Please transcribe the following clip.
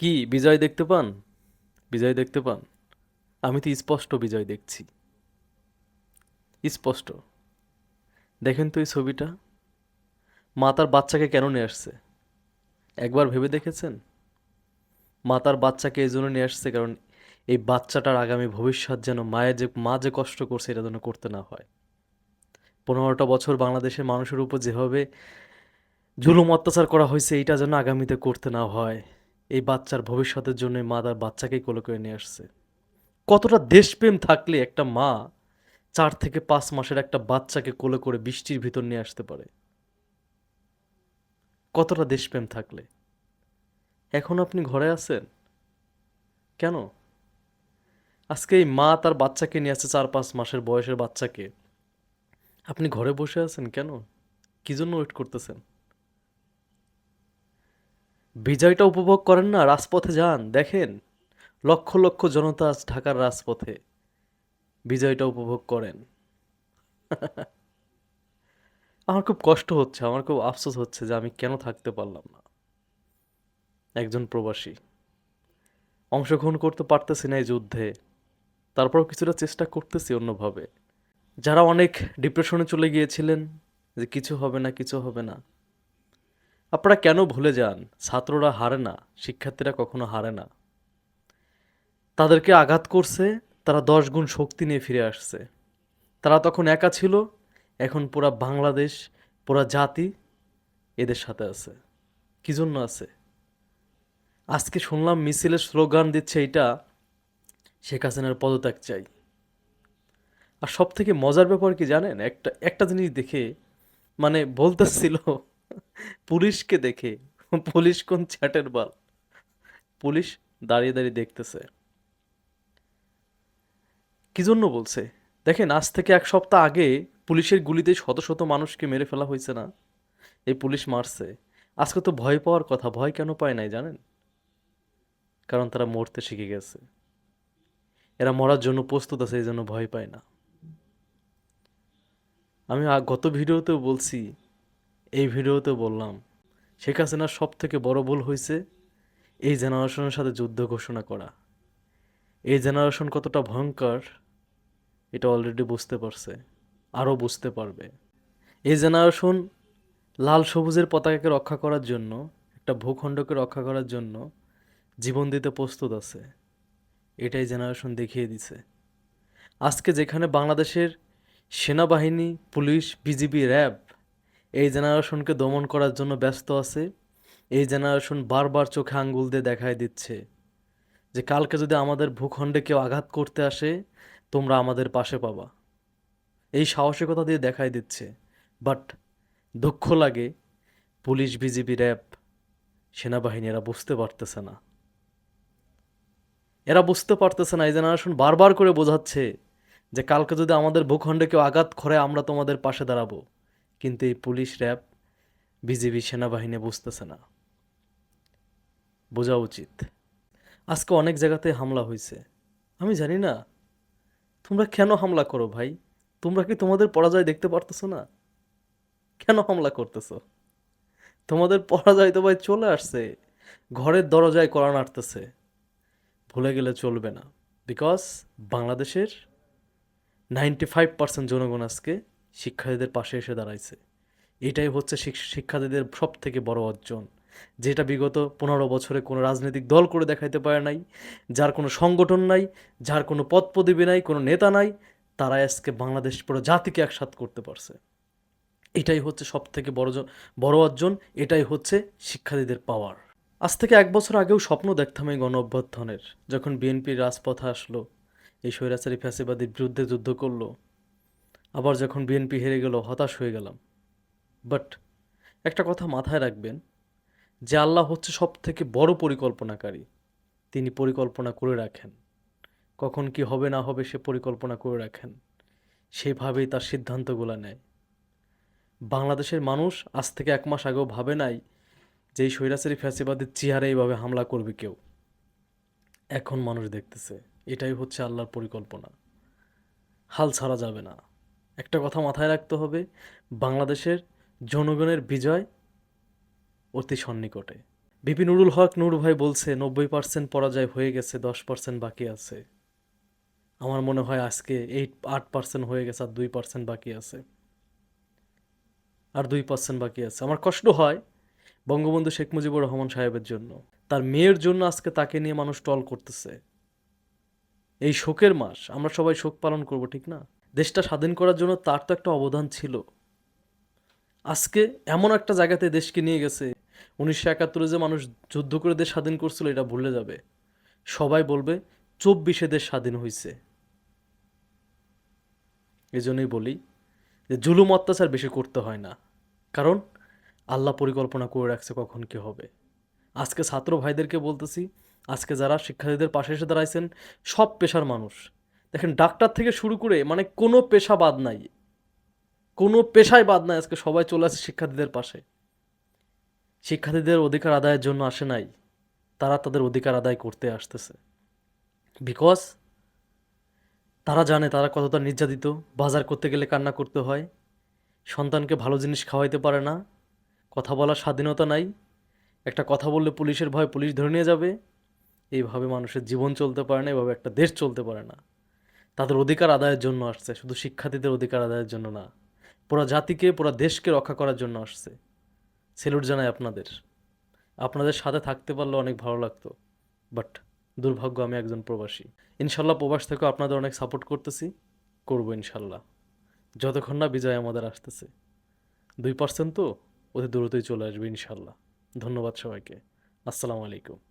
কি, বিজয় দেখতে পান? বিজয় দেখতে পান? আমি তো স্পষ্ট বিজয় দেখছি। স্পষ্ট। দেখেন তো এই ছবিটা। মা তার বাচ্চাকে কেন নিয়ে আসছে? একবার ভেবে দেখেছেন? মা তার বাচ্চাকে এই জন্য নিয়ে আসছে কারণ এই বাচ্চাটার আগামী ভবিষ্যৎ যেন মায়ের যে, মা যে কষ্ট করছে এটা যেন করতে না হয়। পনেরোটা বছর বাংলাদেশের মানুষের উপর যেভাবে জুলুম অত্যাচার করা হয়েছে এটা যেন আগামীতে করতে না হয়। এই বাচ্চার ভবিষ্যতের জন্য মা তার বাচ্চাকেই কোলে করে নিয়ে আসছে। কতটা দেশপ্রেম থাকলে একটা মা চার থেকে পাঁচ মাসের একটা বাচ্চাকে কোলে করে বৃষ্টির ভিতর নিয়ে আসতে পারে। কতটা দেশপ্রেম থাকলে? এখন আপনি ঘরে আছেন? কেন? আজকে এই মা তার বাচ্চাকে নিয়ে আসছে চার পাঁচ মাসের বয়সের বাচ্চাকে। আপনি ঘরে বসে আছেন কেন? কি জন্য ওয়েট করতেছেন? বিজয়টা উপভোগ করেন না, রাজপথে যান, দেখেন। লক্ষ লক্ষ জনতা আজ ঢাকার রাজপথে বিজয়টা উপভোগ করেন। আমার খুব কষ্ট হচ্ছে, আমার খুব আফসোস হচ্ছে যে আমি কেন থাকতে পারলাম না। একজন প্রবাসী। অংশগ্রহণ করতে পারতেছি না এই যুদ্ধে তারপর কিছুটা চেষ্টা করতেছি অন্যভাবে। যারা অনেক ডিপ্রেশনে চলে গিয়েছিলেন যে কিছু হবে না, কিছু হবে না আপনারা কেন ভুলে যান? ছাত্ররা হারে না, শিক্ষার্থীরা কখনো হারে না। তাদেরকে আঘাত করছে, তারা দশ গুণ শক্তি নিয়ে ফিরে আসছে। তারা তখন একা ছিল, এখন পুরা বাংলাদেশ, পুরা জাতি এদের সাথে আছে। কি জন্য আছে? আজকে শুনলাম মিছিলের স্লোগান দিচ্ছে এটা শেখ হাসিনার পদত্যাগ চাই। আর সব থেকে মজার ব্যাপার কি জানেন? একটা একটা জিনিস দেখে মানে বলতেছিল পুলিশকে দেখে। পুলিশ কোন চ্যাটের বাল? পুলিশ দাঁড়িয়ে দাঁড়িয়ে দেখতেছে। কি জন্য বলছে? দেখেন, আজ থেকে এক সপ্তাহ আগে পুলিশের গুলিতে শত শত মানুষকে মেরে ফেলা হয়েছে না? এই পুলিশ মারছে। আজকে তো ভয় পাওয়ার কথা, ভয় কেন পায় নাই জানেন? কারণ তারা মরতে শিখে গেছে। এরা মরার জন্য প্রস্তুত আছে, এই জন্য ভয় পায় না। আমি গত ভিডিওতেও বলছি এই ভিডিওতেও বললাম, শেখ হাসিনার সব থেকে বড় ভুল হয়েছে এই জেনারেশনের সাথে যুদ্ধ ঘোষণা করা। এই জেনারেশন কতটা ভয়ঙ্কর, এটা অলরেডি বুঝতে পারছে, আরও বুঝতে পারবে। এই জেনারেশন লাল সবুজের পতাকাকে রক্ষা করার জন্য, একটা ভূখণ্ডকে রক্ষা করার জন্য জীবন দিতে প্রস্তুত আছে। এটাই জেনারেশন দেখিয়ে দিছে। আজকে যেখানে বাংলাদেশের সেনাবাহিনী, পুলিশ, বিজিবি, র্যাব এই জেনারেশনকে দমন করার জন্য ব্যস্ত আছে। এই জেনারেশন বারবার চোখে আঙ্গুল দিয়ে দেখায় দিচ্ছে যে কালকে যদি আমাদের ভূখণ্ডে কেউ আঘাত করতে আসে, তোমরা আমাদের পাশে পাবা। এই সাহসিকতা দিয়ে দেখাই দিচ্ছে। বাট দুঃখ লাগে, পুলিশ, বিজিবি, র্যাব সেনাবাহিনী এরা বুঝতে পারতেছে না। এরা বুঝতে পারতেছে না, এই জেনারেশন বারবার করে বোঝাচ্ছে যে কালকে যদি আমাদের ভূখণ্ডে কেউ আঘাত করে, আমরা তোমাদের পাশে দাঁড়াবো। কিন্তু এই পুলিশ র্যাব বিজিবি সেনাবাহিনী বুঝতেছে না। বোঝা উচিত। আজকে অনেক জায়গাতে হামলা হয়েছে। আমি জানি না। তোমরা কেন হামলা করো ভাই? তোমরা কি তোমাদের পরাজয় দেখতে পারতেছো না? কেন হামলা করতেছো? তোমাদের পরাজয় তো ভাই চলে আসছে। ঘরের দরজায় করা নাড়তেছে ভুলে গেলে চলবে না। বিকজ বাংলাদেশের নাইনটি ফাইভ পার্সেন্ট জনগণ আজকে শিক্ষার্থীদের পাশে এসে দাঁড়াইছে। এটাই হচ্ছে শিক্ষার্থীদের সব থেকে বড় অর্জন। যেটা বিগত পনেরো বছরে কোনো রাজনৈতিক দল করে দেখাইতে পারে নাই, যার কোনো সংগঠন নাই, যার কোনো পদ নাই, কোনো নেতা নাই, তারা আজকে বাংলাদেশ পুরো জাতিকে একসাথ করতে পারছে। এটাই হচ্ছে সব থেকে বড় বড় অর্জন, এটাই হচ্ছে শিক্ষার্থীদের পাওয়ার। আজ থেকে এক বছর আগেও স্বপ্ন দেখতাম এই গণ অভ্যুত্থানের যখন বিএনপির রাজপথে আসলো, এই স্বৈরাচারী ফ্যাসিবাদীর বিরুদ্ধে যুদ্ধ করল। আবার যখন বিএনপি হেরে গেল, হতাশ হয়ে গেলাম। বাট একটা কথা মাথায় রাখবেন, যে আল্লাহ হচ্ছে সব থেকে বড় পরিকল্পনাকারী। তিনি পরিকল্পনা করে রাখেন। কখন কি হবে, না হবে সে পরিকল্পনা করে রাখেন। সেভাবেই তার সিদ্ধান্তগুলো নেয়। বাংলাদেশের মানুষ আজ থেকে এক মাস আগেও ভাবে নাই যে এই স্বৈরাচারী ফ্যাসিবাদের চেহারা এইভাবে হামলা করবে কেউ। এখন মানুষ দেখতেছে, এটাই হচ্ছে আল্লাহর পরিকল্পনা। হাল ছাড়া যাবে না। একটা কথা মাথায় রাখতে হবে, বাংলাদেশের জনগণের বিজয় অতি সন্নিকটে। বিপি নুরুল হক নুর ভাই বলছে, নব্বই পার্সেন্ট পরাজয় হয়ে গেছে, দশ পার্সেন্ট বাকি আছে। আমার মনে হয় আজকে এইট আট পার্সেন্ট হয়ে গেছে, আর দুই পার্সেন্ট বাকি আছে। আর দুই পার্সেন্ট বাকি আছে। আমার কষ্ট হয় বঙ্গবন্ধু শেখ মুজিবুর রহমান সাহেবের জন্য। তার মেয়ের জন্য আজকে তাকে নিয়ে মানুষ টল করতেছে। এই শোকের মাস, আমরা সবাই শোক পালন করব, ঠিক না? দেশটা স্বাধীন করার জন্য তার তো একটা অবদান ছিল। আজকে এমন একটা জায়গাতে দেশকে নিয়ে গেছে, উনিশশো একাত্তরে যে মানুষ যুদ্ধ করে দেশ স্বাধীন করছিল, এটা ভুলে যাবে। সবাই বলবে, চব্বিশে দেশ স্বাধীন হয়েছে এই জন্যই বলি যে জুলুম অত্যাচার বেশি করতে হয় না। কারণ আল্লাহ পরিকল্পনা করে রাখছে কখন কি হবে। আজকে ছাত্র ভাইদেরকে বলতেছি, আজকে যারা শিক্ষার্থীদের পাশে এসে দাঁড়াইছেন, সব পেশার মানুষ। দেখেন ডাক্তার থেকে শুরু করে মানে কোনো পেশা বাদ নাই। কোনো পেশায় বাদ নাই আজকে সবাই চলে আসে শিক্ষার্থীদের পাশে। শিক্ষার্থীদের অধিকার আদায়ের জন্য আসে নাই। তারা তাদের অধিকার আদায় করতে আসতেছে। বিকজ তারা জানে তারা কতটা নির্যাতিত, বাজার করতে গেলে কান্না করতে হয়, সন্তানকে ভালো জিনিস খাওয়াইতে পারে না, কথা বলার স্বাধীনতা নাই, একটা কথা বললে পুলিশের ভয় পুলিশ ধরে নিয়ে যাবে, এইভাবে মানুষের জীবন চলতে পারে না এভাবে একটা দেশ চলতে পারে না। তাদের অধিকার আদায়ের জন্য আসছে। শুধু শিক্ষার্থীদের অধিকার আদায়ের জন্য না, পুরো জাতিকে, পুরো দেশকে রক্ষা করার জন্য আসছে। সেলুট জানাই আপনাদের। আপনাদের সাথে থাকতে পারলে অনেক ভালো লাগতো, বাট দুর্ভাগ্য, আমি একজন প্রবাসী। ইনশাল্লাহ প্রবাস থেকেও আপনাদের অনেক সাপোর্ট করতেছি, করব ইনশাল্লাহ। যতক্ষণ না বিজয় আমাদের আসতেছে, দুই পার্সেন্ট তো অতি দ্রুতই চলে আসবে ইনশাল্লাহ। ধন্যবাদ সবাইকে। আসসালামু আলাইকুম।